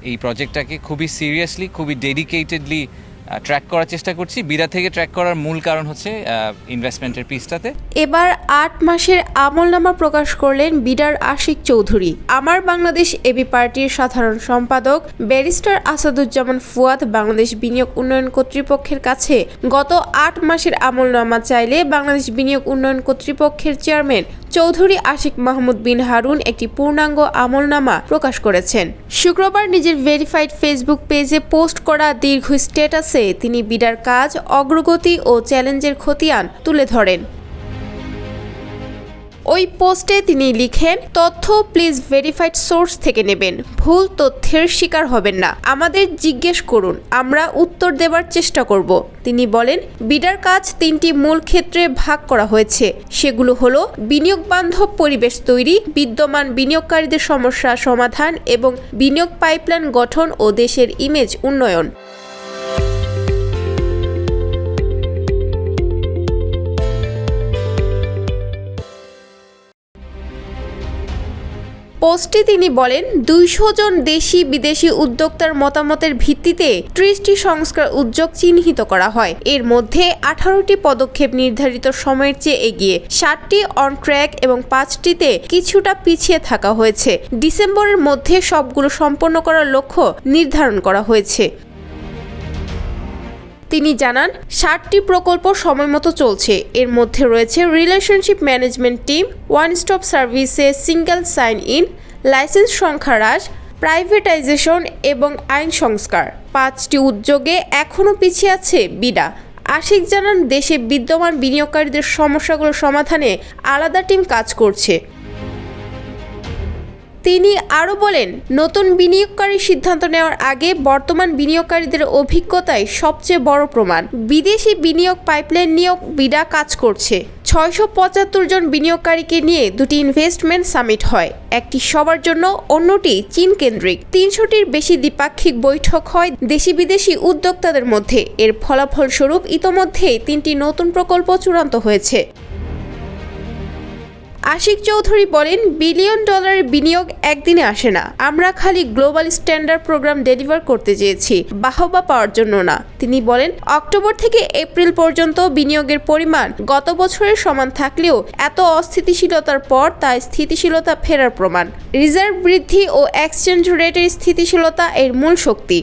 এই প্রজেক্টটাকে খুবই সিরিয়াসলি খুবই ডেডিকেটেডলি ট্র্যাক করার চেষ্টা করছি। বিরা থেকে ট্র্যাক করার মূল কারণ হচ্ছে ইনভেস্টমেন্টের পিসটাতে এবার আট মাসের আমলনামা প্রকাশ করলেন বিডার আশিক চৌধুরী। আমার বাংলাদেশ এবি পার্টির সাধারণ সম্পাদক ব্যারিস্টার আসাদুজ্জামান ফুয়াদ বাংলাদেশ বিনিয়োগ উন্নয়ন কর্তৃপক্ষের কাছে গত আট মাসের আমলনামা চাইলে বাংলাদেশ বিনিয়োগ উন্নয়ন কর্তৃপক্ষের চেয়ারম্যান চৌধুরী আশিক মাহমুদ বিন হারুন একটি পূর্ণাঙ্গ আমলনামা প্রকাশ করেছেন। শুক্রবার নিজের ভেরিফাইড ফেসবুক পেজে পোস্ট করা দীর্ঘ স্ট্যাটাসে তিনি বিডার কাজ, অগ্রগতি ও চ্যালেঞ্জের খতিয়ান তুলে ধরেন। ওই পোস্টে তিনি লিখেন, তথ্য প্লিজ ভেরিফাইড সোর্স থেকে নেবেন। ভুল তথ্যের শিকার হবেন না। আমাদের জিজ্ঞেস করুন, আমরা উত্তর দেবার চেষ্টা করব। তিনি বলেন, বিডার কাজ তিনটি মূল ক্ষেত্রে ভাগ করা হয়েছে। সেগুলো হলো বিনিয়োগ বান্ধব পরিবেশ তৈরি, বিদ্যমান বিনিয়োগকারীদের সমস্যা সমাধান এবং বিনিয়োগ পাইপলাইন গঠন ও দেশের ইমেজ উন্নয়ন। পোস্টে তিনি বলেন, দুইশো জন দেশি বিদেশি উদ্যোক্তার মতামতের ভিত্তিতে ত্রিশটি সংস্কার উদ্যোগ চিহ্নিত করা হয়। এর মধ্যে আঠারোটি পদক্ষেপ নির্ধারিত সময়ের চেয়ে এগিয়ে ষাটটি অন ট্র্যাক এবং পাঁচটিতে কিছুটা পিছিয়ে থাকা হয়েছে। ডিসেম্বরের মধ্যে সবগুলো সম্পন্ন করার লক্ষ্য নির্ধারণ করা হয়েছে। তিনি জানান ষাটটি প্রকল্প সময়মতো চলছে। এর মধ্যে রয়েছে relationship management team one stop সার্ভিসে সিঙ্গেল সাইন ইন লাইসেন্স সংখ্যা হ্রাস প্রাইভেটাইজেশন এবং আইন সংস্কার। পাঁচটি উদ্যোগে এখনও পিছিয়ে আছে বিডা। আশিক জানান, দেশে বিদ্যমান বিনিয়োগকারীদের সমস্যাগুলো সমাধানে আলাদা টিম কাজ করছে। তিনি আরও বলেন, নতুন বিনিয়োগকারী সিদ্ধান্ত নেওয়ার আগে বর্তমান বিনিয়োগকারীদের অভিজ্ঞতাই সবচেয়ে বড় প্রমাণ। বিদেশি বিনিয়োগ পাইপলাইন নিয়োগ বিডা কাজ করছে। ছয়শো পঁচাত্তর জন বিনিয়োগকারীকে নিয়ে দুটি ইনভেস্টমেন্ট সামিট হয়। একটি সবার জন্য, অন্যটি চীন কেন্দ্রিক তিনশোটির বেশি দ্বিপাক্ষিক বৈঠক হয় দেশি বিদেশি উদ্যোক্তাদের মধ্যে। এর ফলাফল স্বরূপ ইতোমধ্যেই তিনটি নতুন প্রকল্প চূড়ান্ত হয়েছে। আশিক চৌধুরী বলেন, বিলিয়ন ডলারের বিনিয়োগ একদিনে আসে না। আমরা খালি গ্লোবাল স্ট্যান্ডার্ড প্রোগ্রাম ডেলিভার করতে চেয়েছি, বাহবা পাওয়ার জন্য না। তিনি বলেন, অক্টোবর থেকে এপ্রিল পর্যন্ত বিনিয়োগের পরিমাণ গত বছরের সমান থাকলেও এত অস্থিতিশীলতার পর তা স্থিতিশীলতা ফেরার প্রমাণ। রিজার্ভ বৃদ্ধি ও এক্সচেঞ্জ রেটের স্থিতিশীলতা এর মূল শক্তি।